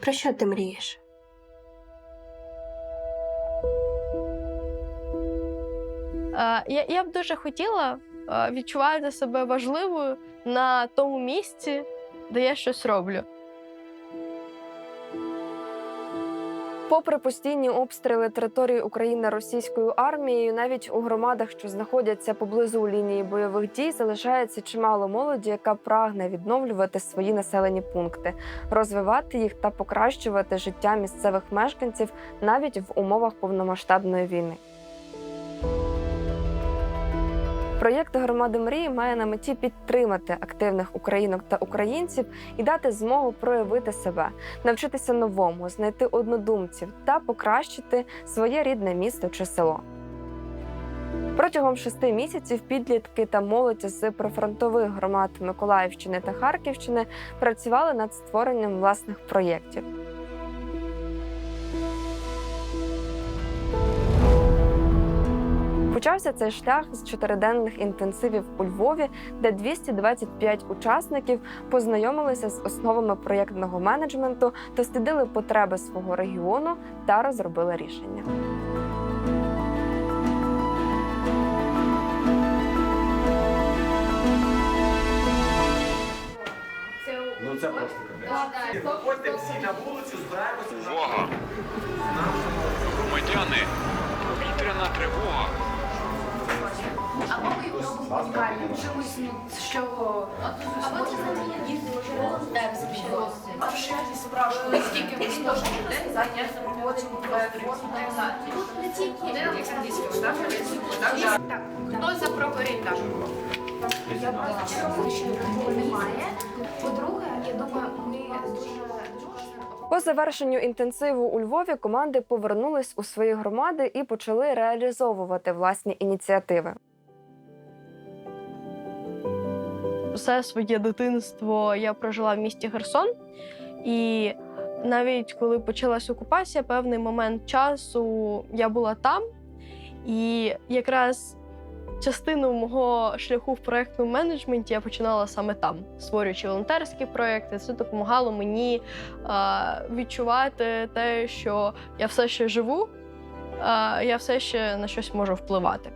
Про що ти мрієш? Е, Я, я б дуже хотіла е, відчувати себе важливою на тому місці, де я щось роблю. Попри постійні обстріли території України російською армією, навіть у громадах, що знаходяться поблизу лінії бойових дій, залишається чимало молоді, яка прагне відновлювати свої населені пункти, розвивати їх та покращувати життя місцевих мешканців навіть в умовах повномасштабної війни. Проєкт громади мрії має на меті підтримати активних українок та українців і дати змогу проявити себе, навчитися новому, знайти однодумців та покращити своє рідне місто чи село. Протягом шести місяців підлітки та молодь з прифронтових громад Миколаївщини та Харківщини працювали над створенням власних проєктів. Почався цей шлях з чотириденних інтенсивів у Львові, де 225 учасників познайомилися з основами проєктного менеджменту, дослідили потреби свого регіону та розробили рішення. Ну це просто капець. Виходьте всі на вулицю, збираємося. Увага! Громадяни! Повітряна тривога! Робимо унікальним, чимось, ну, з чого... А вже спрашивали, скільки ми зможемо людей зайняти проводимо Тут не тільки... Так, хто за пропередаж? Я просто такого немає. По-друге, я думаю, ми дуже... По завершенню інтенсиву у Львові команди повернулись у свої громади і почали реалізовувати власні ініціативи. Все своє дитинство я прожила в місті Херсон. І навіть коли почалась окупація, певний момент часу я була там. І якраз частину мого шляху в проєктному менеджменті я починала саме там, створюючи волонтерські проєкти. Це допомагало мені відчувати те, що я все ще живу, я все ще на щось можу впливати.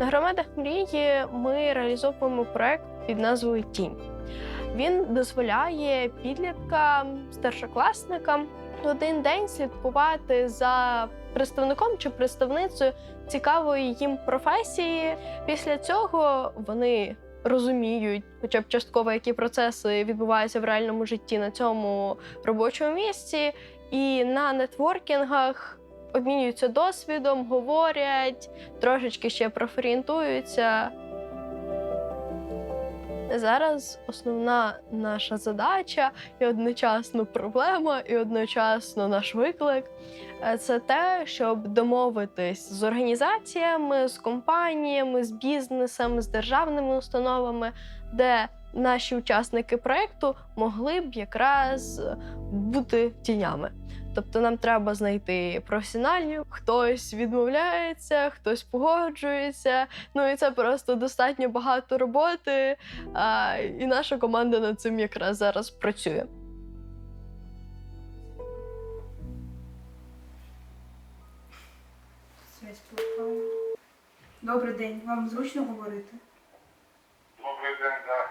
На громадах мрії ми реалізовуємо проект під назвою Тінь. Він дозволяє підліткам, старшокласникам один день слідкувати за представником чи представницею цікавої їм професії. Після цього вони розуміють, хоча б частково, які процеси відбуваються в реальному житті на цьому робочому місці, і на нетворкінгах обмінюються досвідом, говорять, трошечки ще профорієнтуються. Зараз основна наша задача і одночасно проблема, і одночасно наш виклик е, це те, щоб домовитись з організаціями, з компаніями, з бізнесом, з державними установами, де наші учасники проекту могли б якраз бути тінями. Тобто нам треба знайти професіоналів, хтось відмовляється, хтось погоджується. Ну і це просто достатньо багато роботи. А, і наша команда над цим якраз зараз працює. Добрий день, вам зручно говорити? Добрий день, так.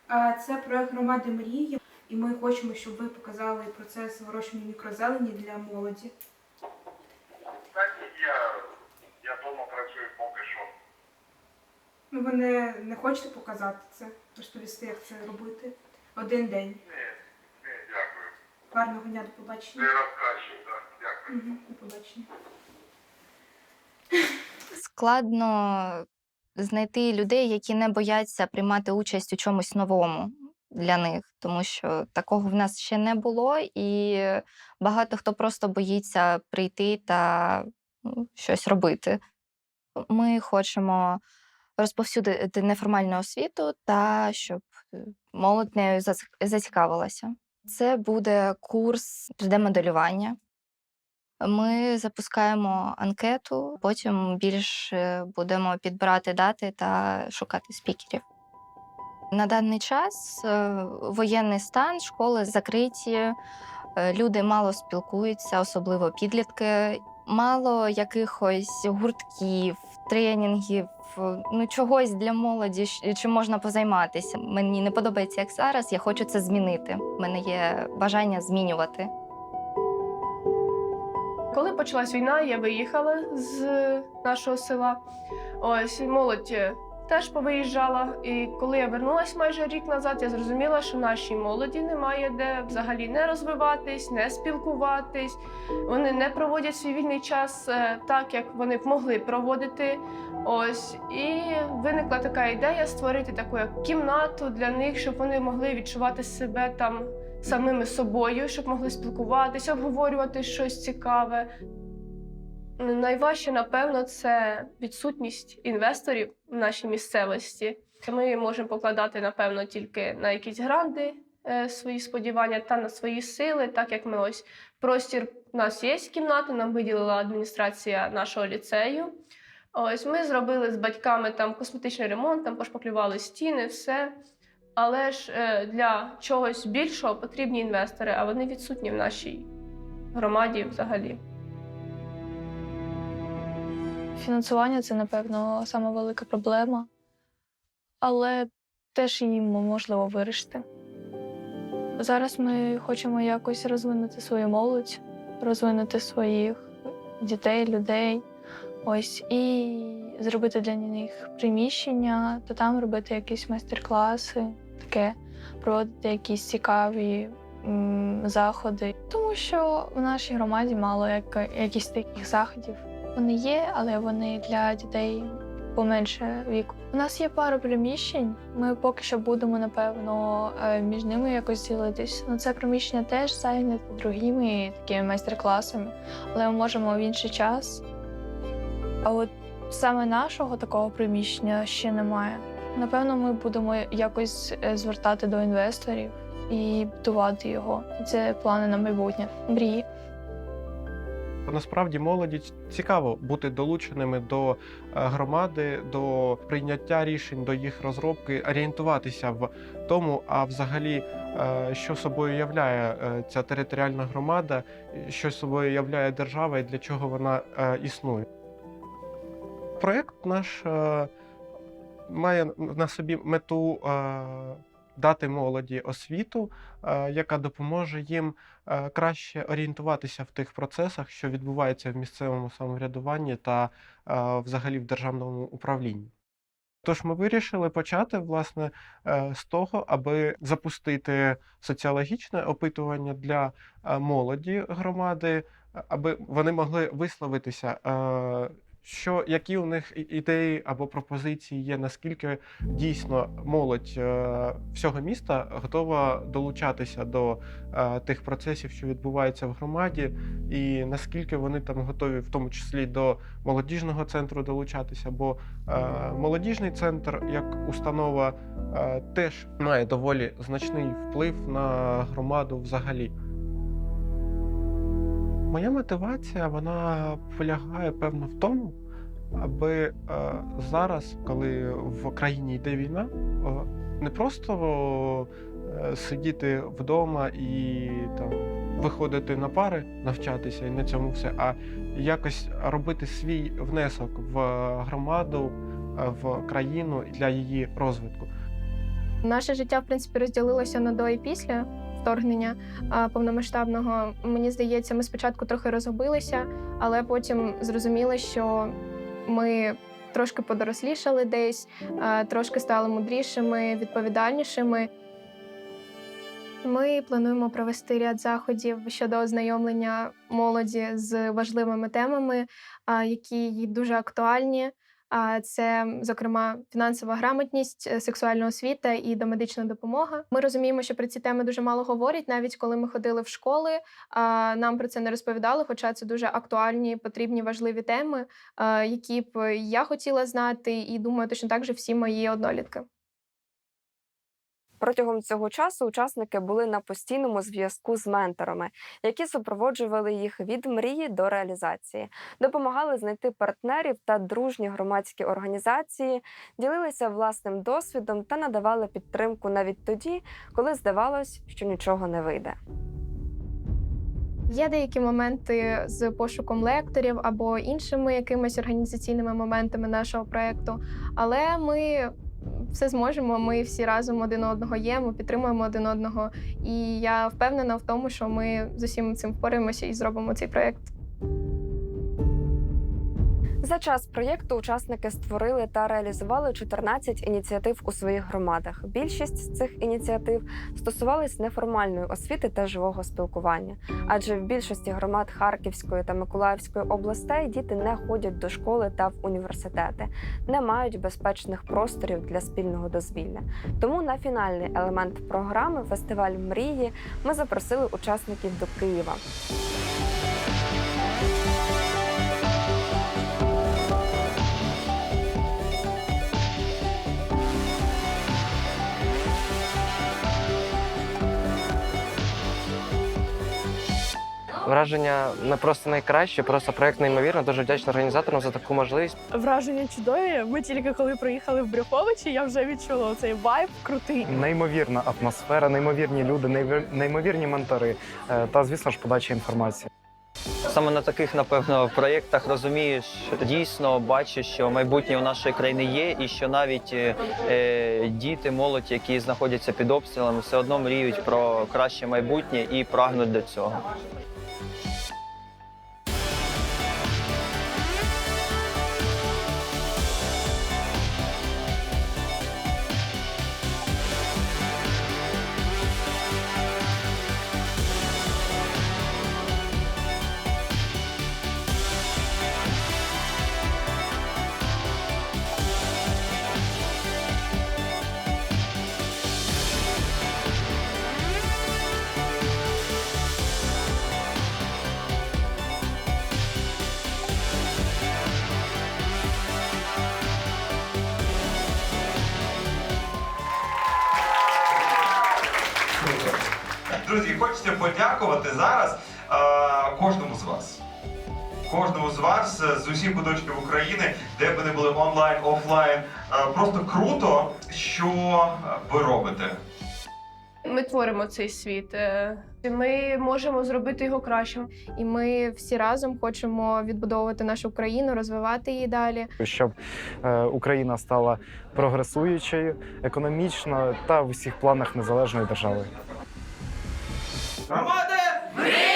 А, Це проект громади мрії, і ми хочемо, щоб ви показали процес вирощування мікрозелені для молоді. Так я, я вдома працюю поки що. Ну, ви не, не хочете показати це, розповісти, як це робити? Один день. Ні, ні, дякую. Гарного дня, до побачення. Ти розкажеш, так, дякую. Угу, до побачення. складно знайти людей, які не бояться приймати участь у чомусь новому для них, тому що такого в нас ще не було, і багато хто просто боїться прийти та ну, щось робити. Ми хочемо розповсюдити неформальну освіту та щоб е, молодь нею зацікавилася. Це буде курс 3D-моделювання. Ми запускаємо анкету, потім більше будемо підбирати дати та шукати спікерів. На даний час е, воєнний стан, школи закриті, е, люди мало спілкуються, особливо підлітки. Мало якихось гуртків, тренінгів, е, ну чогось для молоді, чим можна позайматися. Мені не подобається як зараз. Я хочу це змінити. У мене є бажання змінювати. Коли почалась війна, я виїхала з нашого села. Ось молодь е, теж повиїжджала. І коли я вернулась майже рік назад, я зрозуміла, що нашій молоді немає де взагалі не розвиватись, не спілкуватись. Вони не проводять свій вільний час е, так, як вони б могли проводити. Ось і виникла така ідея створити таку як кімнату для них, щоб вони могли відчувати себе там самими собою, щоб могли спілкуватися, обговорювати щось цікаве. Найважче, напевно, це відсутність інвесторів в нашій місцевості. Ми можемо покладати, напевно, тільки на якісь гранди е, свої сподівання та на свої сили, так як ми ось простір у нас є кімната, нам виділила адміністрація нашого ліцею. Ось ми зробили з батьками там косметичний ремонт, там пошпаклювали стіни, все. Але ж е, для чогось більшого потрібні інвестори, а вони відсутні в нашій громаді взагалі. Фінансування це, напевно, сама велика проблема, але теж її можливо вирішити. Зараз ми хочемо якось розвинути свою молодь, розвинути своїх дітей, людей. Ось і зробити для них приміщення, та там робити якісь майстер-класи, таке, проводити якісь цікаві м, заходи. Тому що в нашій громаді мало як, якісь таких заходів. Вони є, але вони для дітей поменше віку. У нас є пара приміщень. Ми поки що будемо, напевно, е, між ними якось ділитись. Ну, це приміщення теж зайняте другими такими майстер-класами, але ми можемо в інший час. А от саме нашого такого приміщення ще немає. Напевно, ми будемо якось е, звертати до інвесторів і будувати його. Це плани на майбутнє. Мрії. Насправді молоді цікаво бути долученими до е, громади, до прийняття рішень, до їх розробки, орієнтуватися в тому, а взагалі, е, що собою являє ця територіальна громада, що собою являє держава і для чого вона існує. Проєкт наш е, має на собі мету е, дати молоді освіту, е, яка допоможе їм краще орієнтуватися в тих процесах, що відбуваються в місцевому самоврядуванні та взагалі в державному управлінні. Тож ми вирішили почати власне з того, аби запустити соціологічне опитування для молоді громади, аби вони могли висловитися, що які у них ідеї або пропозиції є, наскільки дійсно молодь е, всього міста готова долучатися до е, тих процесів, що відбуваються в громаді, і наскільки вони там готові, в тому числі до молодіжного центру долучатися, бо е, молодіжний центр як установа теж має доволі значний вплив на громаду взагалі. Моя мотивація вона полягає певно в тому, аби е, зараз, коли в країні йде війна, не просто е, сидіти вдома і там виходити на пари, навчатися і на цьому все, а якось робити свій внесок в громаду, е, в країну для її розвитку. Наше життя, в принципі, розділилося на до і після вторгнення повномасштабного. Мені здається, ми спочатку трохи розгубилися, але потім зрозуміли, що ми трошки подорослішали десь, трошки стали мудрішими, відповідальнішими. Ми плануємо провести ряд заходів щодо ознайомлення молоді з важливими темами, які їй дуже актуальні. Це, зокрема, фінансова грамотність, е, сексуальна освіта і домедична допомога. Ми розуміємо, що про ці теми дуже мало говорять, навіть коли ми ходили в школи. Нам про це не розповідали, хоча це дуже актуальні, потрібні, важливі теми, які б я хотіла знати, і думаю, точно так же всі мої однолітки. Протягом цього часу учасники були на постійному зв'язку з менторами, які супроводжували їх від мрії до реалізації, допомагали знайти партнерів та дружні громадські організації, ділилися власним досвідом та надавали підтримку навіть тоді, коли здавалось, що нічого не вийде. Є деякі моменти з пошуком лекторів або іншими якимись організаційними моментами нашого проєкту, але ми все зможемо. Ми всі разом один одного є, ми підтримуємо один одного. І я впевнена в тому, що ми з усім цим впораємося і зробимо цей проєкт. За час проєкту учасники створили та реалізували 14 ініціатив у своїх громадах. Більшість з цих ініціатив стосувались неформальної освіти та живого спілкування, адже в більшості громад Харківської та Миколаївської областей діти не ходять до школи та в університети, не мають безпечних просторів для спільного дозвілля. Тому на фінальний елемент програми Фестиваль мрії ми запросили учасників до Києва. Враження не просто найкраще, просто проект неймовірно. Дуже вдячний організаторам за таку можливість. Враження чудові. Ми тільки коли приїхали в Брюховичі, я вже відчула цей вайб крутий. Неймовірна атмосфера, неймовірні люди, неймовірні ментори е, та, звісно ж, подача інформації. Саме на таких, напевно, проєктах розумієш, дійсно бачиш, що майбутнє у нашої країни є, і що навіть е, е, діти, молодь, які знаходяться під обстрілами, все одно мріють про краще майбутнє і прагнуть до цього. Хочеться подякувати зараз е, кожному з вас. Кожному з вас е, з усіх куточків України, де б ви не були онлайн, офлайн. Е, просто круто, що е, ви робите. Ми творимо цей світ. Ми можемо зробити його кращим. І ми всі разом хочемо відбудовувати нашу країну, розвивати її далі. Щоб е, Україна стала прогресуючою економічно та в усіх планах незалежної держави. Громади!